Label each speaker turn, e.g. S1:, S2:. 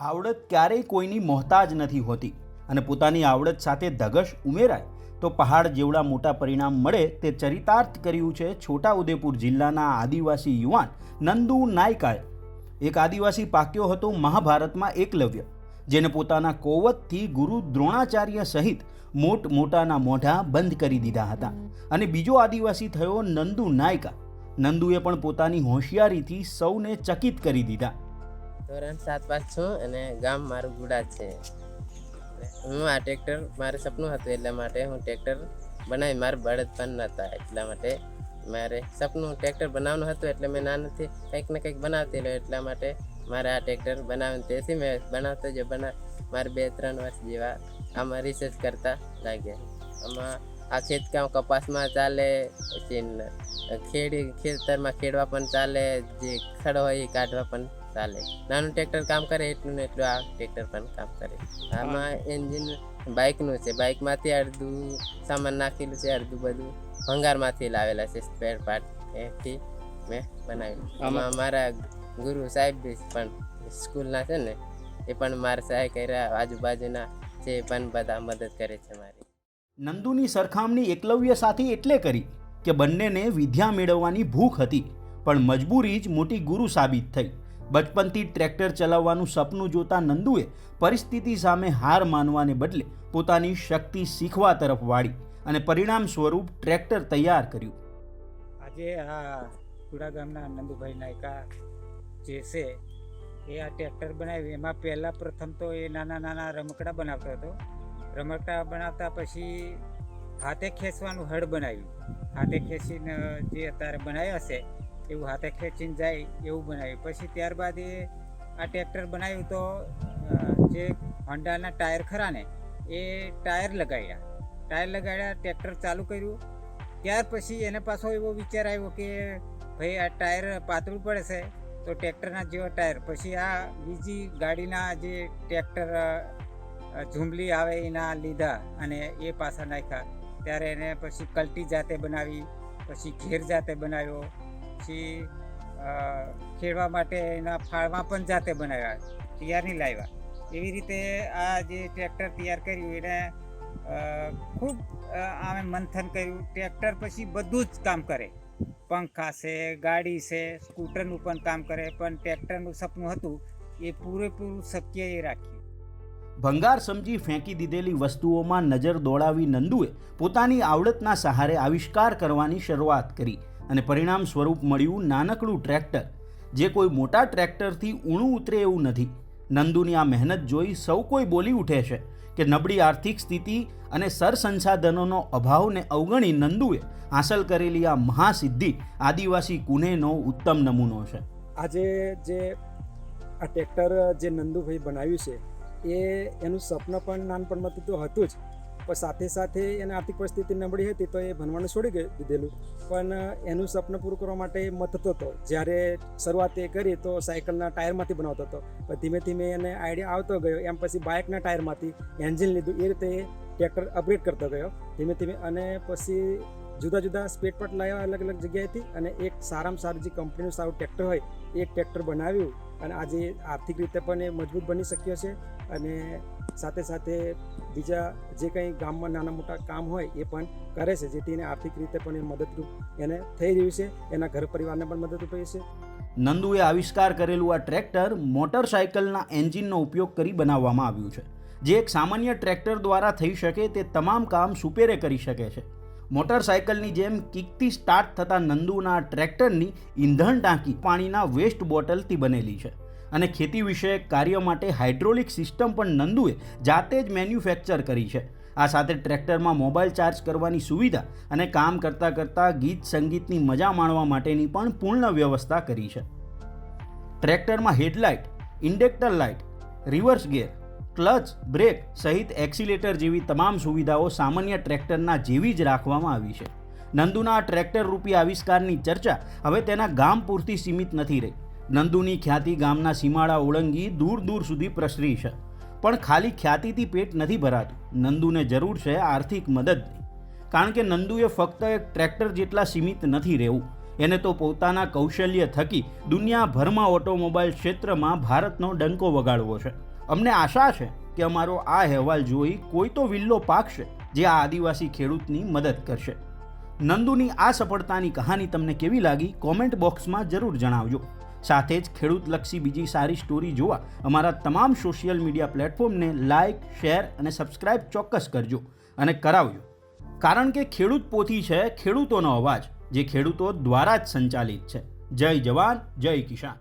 S1: આવડત ક્યારેય કોઈની મોહતાજ નથી હોતી અને પોતાની આવડત સાથે ધગશ ઉમેરાય તો પહાડ જેવડા મોટા પરિણામ મળે તે ચરિતાર્થ કર્યું છે છોટાઉદેપુર જિલ્લાના આદિવાસી યુવાન નંદુ નાયકાએ. એક આદિવાસી પાક્યો હતો મહાભારતમાં એકલવ્ય, જેને પોતાના કોવતથી ગુરુ દ્રોણાચાર્ય સહિત મોટ મોટાના મોઢા બંધ કરી દીધા હતા અને બીજો આદિવાસી થયો નંદુ નાયકા. નંદુએ પણ પોતાની હોશિયારીથી સૌને ચકિત કરી દીધા.
S2: ધોરણ સાત પાંચ છું અને ગામ મારું ગુડા છે. હું આ ટ્રેક્ટર મારે સપનું હતું એટલા માટે હું ટ્રેક્ટર બનાવી મારે બળદ પણ નહોતા એટલા માટે મારે સપનું ટ્રેક્ટર બનાવવાનું હતું એટલે મેં નાનાથી કંઈક ને કંઈક બનાવતી રહ્યો એટલા માટે મારે આ ટ્રેક્ટર બનાવ્યું તેથી મેં બનાવતો જ બના મારે બે ત્રણ વર્ષ જેવા આમાં રિસર્ચ કરતા લાગ્યા. આમાં આ ખેતકામ કપાસમાં ચાલે, પછી ખેડી ખેતરમાં ખેડવા પણ ચાલે, જે ખડ હોય એ કાઢવા પણ ચાલે. નાનું ટ્રેક્ટર કામ કરે એટલું ને એટલું આ ટ્રેક્ટર પણ કામ કરે. આમાં એન્જિન બાઇકનું છે. બાઇકમાંથી અડધું સામાન નાખેલું છે અડધું બધું ભંગારમાંથી લાવેલા છે સ્પેર પાર્ટ એથી મેં બનાવ્યું. આમાં? મારા ગુરુ સાહેબ પણ સ્કૂલના છે ને એ પણ મારા સહાય કર્યા. આજુબાજુના છે પણ બધા મદદ કરે છે મારી.
S1: નંદુની સરખામણી એકલવ્ય સાથે એટલે કરી કે બંનેને વિદ્યા મેળવવાની ભૂખ હતી પણ મજબૂરી જ મોટી ગુરુ સાબિત થઈ. બચપનથી ટ્રેક્ટર ચલાવવાનું સપનું જોતા નંદુએ પરિસ્થિતિ સામે હાર માનવાને બદલે પોતાની શક્તિ શીખવા તરફ વાળી અને પરિણામ સ્વરૂપ ટ્રેક્ટર તૈયાર કર્યું.
S3: આજે આ કુડા ગામના નંદુભાઈ નાયકા જે છે, એ આ ટ્રેક્ટર બનાવ્યું. એમાં પહેલાં પ્રથમ તો એ નાના નાના રમકડા બનાવતો હતો. રમકડા બનાવતા પછી હાથે ખેંચવાનું હળ બનાવ્યું. હાથે ખેંચીને જે અત્યારે બનાવ્યા છે એવું હાથે ખેંચીને જાય એવું બનાવ્યું. પછી ત્યારબાદ એ આ ટ્રેક્ટર બનાવ્યું તો જે હોન્ડાના ટાયર ખરા ને, એ ટાયર લગાડ્યા. ટાયર લગાડ્યા, ટ્રેક્ટર ચાલુ કર્યું. ત્યાર પછી એને પાછો એવો વિચાર આવ્યો કે, ભાઈ, આ ટાયર પાતળું પડે છે, તો ટ્રેક્ટરના જેવા ટાયર. પછી આ બીજી ગાડીના જે ટ્રેક્ટર ઝુંબલી આવે એના લીધા અને એ પાછા નાખ્યા. ત્યારે એને પછી કલટી જાતે બનાવી, પછી ઘેર જાતે બનાવ્યો. પછી ખેડવા માટે એના ફાળમાં પણ જાતે બનાવ્યા, તૈયાર નહીં લાવ્યા. એવી રીતે આ જે ટ્રેક્ટર તૈયાર કર્યું, એને ખૂબ આમે મંથન કર્યું. ટ્રેક્ટર પછી બધું જ કામ કરે. પંખા છે, ગાડી છે, સ્કૂટરનું પણ કામ કરે, પણ ટ્રેક્ટરનું સપનું હતું એ પૂરેપૂરું શક્ય એ રાખ્યું.
S1: ભંગાર સમજી ફેંકી દીધેલી વસ્તુઓમાં નજર દોડાવી નંદુએ પોતાની આવડતના સહારે આવિષ્કાર કરવાની શરૂઆત કરી. અને પરિણામ સ્વરૂપ મળ્યું નાનકડું ટ્રેક્ટર, જે કોઈ મોટા ટ્રેક્ટરથી ઊણું ઉતરે એવું નથી. નંદુની આ મહેનત જોઈ સૌ કોઈ બોલી ઉઠે છે કે નબળી આર્થિક સ્થિતિ અને સરસંસાધનોનો અભાવને અવગણી નંદુએ હાંસલ કરેલી આ મહાસિદ્ધિ આદિવાસી કુનેનો ઉત્તમ નમૂનો છે.
S4: આજે જે આ ટ્રેક્ટર જે નંદુભાઈ બનાવ્યું છે, એ એનું સ્વપ્ન પણ નાનપણમાં તો હતું જ. પણ સાથે સાથે એને આર્થિક પરિસ્થિતિ નબળી હતી તો એ ભણવાનું છોડી દીધેલું. પણ એનું સપનું પૂરું કરવા માટે મથતો હતો જ્યારે શરૂઆત એ કરી તો સાયકલના ટાયરમાંથી બનાવતો હતો. પણ ધીમે ધીમે એને આઈડિયા આવતો ગયો. એમ પછી બાઇકના ટાયરમાંથી એન્જિન લીધું. એ રીતે એ ટ્રેક્ટર અપગ્રેડ કરતો ગયો. ધીમે ધીમે અને પછી જુદા જુદા સ્પેર પાર્ટ લાવ્યા અલગ અલગ જગ્યાએથી અને એક સારામાં સારું જે કંપનીનું સારું ટ્રેક્ટર હોય, એ ટ્રેક્ટર બનાવ્યું અને આજે આર્થિક રીતે પણ એ મજબૂત બની શક્યો છે. અને સાથે સાથે બીજા જે કંઈ ગામમાં નાના મોટા કામ હોય એ પણ કરે છે, જેથી એને આર્થિક રીતે પણ એ મદદરૂપ એને થઈ રહ્યું છે, એના ઘર પરિવારને પણ મદદરૂપ રહી છે.
S1: નંદુએ આવિષ્કાર કરેલું આ ટ્રેક્ટર મોટરસાયકલના એન્જિનનો ઉપયોગ કરી બનાવવામાં આવ્યું છે. જે એક સામાન્ય ટ્રેક્ટર દ્વારા થઈ શકે તે તમામ કામ સુપેરે કરી શકે છે. મોટરસાયકલની જેમ કિકથી સ્ટાર્ટ થતા નંદુના ટ્રેક્ટરની ઈંધણ ટાંકી પાણીના વેસ્ટ બોટલથી બનેલી છે. અને ખેતી વિષયક કાર્ય માટે હાઇડ્રોલિક સિસ્ટમ પણ નંદુએ જાતે જ મેન્યુફેક્ચર કરી છે. આ સાથે ટ્રેક્ટરમાં મોબાઈલ ચાર્જ કરવાની સુવિધા અને કામ કરતાં કરતાં ગીત સંગીતની મજા માણવા માટેની પણ પૂર્ણ વ્યવસ્થા કરી છે. ટ્રેક્ટરમાં headlight, indicator light, reverse gear clutch, brake સહિત એક્સિલેટર જેવી તમામ સુવિધાઓ સામાન્ય ટ્રેક્ટરના જેવી જ રાખવામાં આવી છે. નંદુના ટ્રેક્ટર રૂપી આવિષ્કારની ચર્ચા હવે તેના ગામ પૂરતી સીમિત નથી રહી. નંદુની ખ્યાતિ ગામના સીમાડા ઓળંગી દૂર દૂર સુધી પ્રસરી છે. પણ ખાલી ખ્યાતિથી પેટ નથી ભરાતું. નંદુને જરૂર છે આર્થિક મદદની કારણ કે નંદુએ ફક્ત એક ટ્રેક્ટર જેટલા સીમિત નથી રહેવું. એને તો પોતાના કૌશલ્ય થકી દુનિયાભરમાં ઓટોમોબાઈલ ક્ષેત્રમાં ભારતનો ડંકો વગાડવો છે. અમને આશા છે કે અમારો આ અહેવાલ જોઈ કોઈ તો વિલ્લો પાકશે જે આ આદિવાસી ખેડૂતની મદદ કરશે. નંદુની આ સફળતાની કહાની તમને કેવી લાગી કોમેન્ટ બોક્સમાં જરૂર જણાવજો. સાથે જ ખેડૂતલક્ષી બીજી સારી સ્ટોરી જોવા અમારા તમામ સોશિયલ મીડિયા પ્લેટફોર્મને લાઇક શેર અને સબસ્ક્રાઇબ ચોક્કસ કરજો અને કરાવજો. કારણ કે ખેડૂત પોથી છે, ખેડૂતોનો અવાજ, જે ખેડૂતો દ્વારા જ સંચાલિત છે. જય જવાન, જય કિસાન.